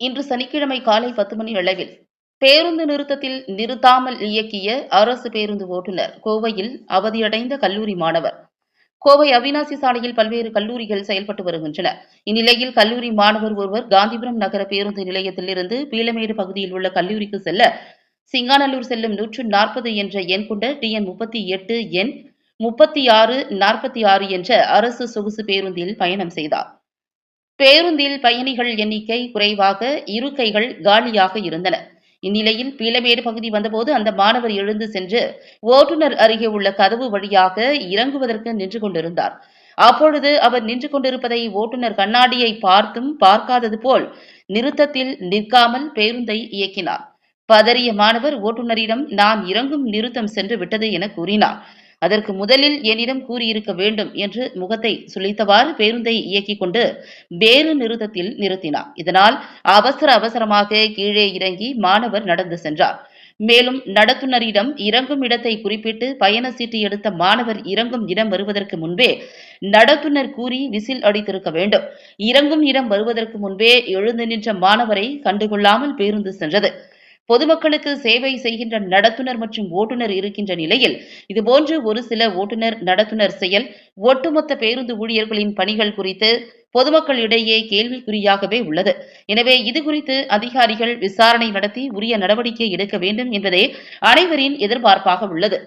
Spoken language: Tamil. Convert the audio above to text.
இன்று சனிக்கிழமை காலை பத்து மணி அளவில் பேருந்து நிறுத்தத்தில் நிறுத்தாமல் இயக்கிய அரசு பேருந்து ஓட்டுநர் கோவையில் அவதியடைந்த கல்லூரி மாணவர். கோவை அவினாசி சாலையில் பல்வேறு கல்லூரிகள் செயல்பட்டு வருகின்றன. இந்நிலையில் கல்லூரி மாணவர் ஒருவர் காந்திபுரம் நகர பேருந்து நிலையத்திலிருந்து பீளமேடு பகுதியில் உள்ள கல்லூரிக்கு செல்ல சிங்காநல்லூர் செல்லும் நூற்று நாற்பது என்ற எண் கொண்ட டிஎன் முப்பத்தி எட்டு எண் முப்பத்தி ஆறு நாற்பத்தி ஆறு என்ற அரசு சொகுசு பேருந்தில் பயணம் செய்தார். பேருந்தில் பயணிகள் எண்ணிக்கை குறைவாக இருக்கைகள் காலியாக இருந்தன. இந்நிலையில் பீலமேடு பகுதி வந்தபோது அந்த மாணவர் எழுந்து சென்று ஓட்டுநர் அருகே உள்ள கதவு வழியாக இறங்குவதற்கு நின்று கொண்டிருந்தார். அப்பொழுது அவர் நின்று கொண்டிருப்பதை ஓட்டுநர் கண்ணாடியை பார்த்தும் பார்க்காதது போல் நிறுத்தத்தில் நிற்காமல் பேருந்தை இயக்கினார். பதறிய மாணவர் ஓட்டுநரிடம் நான் இறங்கும் நிறுத்தம் சென்று விட்டது என கூறினார். அதற்கு முதலில் என்னிடம் கூறியிருக்க வேண்டும் என்று முகத்தை சுழித்தவாறு பேருந்தை இயக்கிக் கொண்டு வேறு நிறுத்தத்தில் நிறுத்தினார். இதனால் அவசர அவசரமாக கீழே இறங்கி மாணவர் நடந்து சென்றார். மேலும் நடத்துனரிடம் இறங்கும் இடத்தை குறிப்பிட்டு பயண சீட்டு எடுத்த மாணவர் இறங்கும் இடம் வருவதற்கு முன்பே நடத்துனர் கூறி விசில் அடித்திருக்க வேண்டும். இறங்கும் இடம் வருவதற்கு முன்பே எழுந்து நின்ற மாணவரை கண்டுகொள்ளாமல் பேருந்து சென்றது. பொதுமக்களுக்கு சேவை செய்கின்ற நடத்துனர் மற்றும் ஓட்டுநர் இருக்கின்ற நிலையில் இதுபோன்று ஒரு சில ஓட்டுநர் நடத்துனர் செயல் ஒட்டுமொத்த பேருந்து ஊழியர்களின் பணிகள் குறித்து பொதுமக்களிடையே கேள்விக்குறியாகவே உள்ளது. எனவே இது குறித்து அதிகாரிகள் விசாரணை நடத்தி உரிய நடவடிக்கை எடுக்க வேண்டும் என்பதே அனைவரின் எதிர்பார்ப்பாக உள்ளது.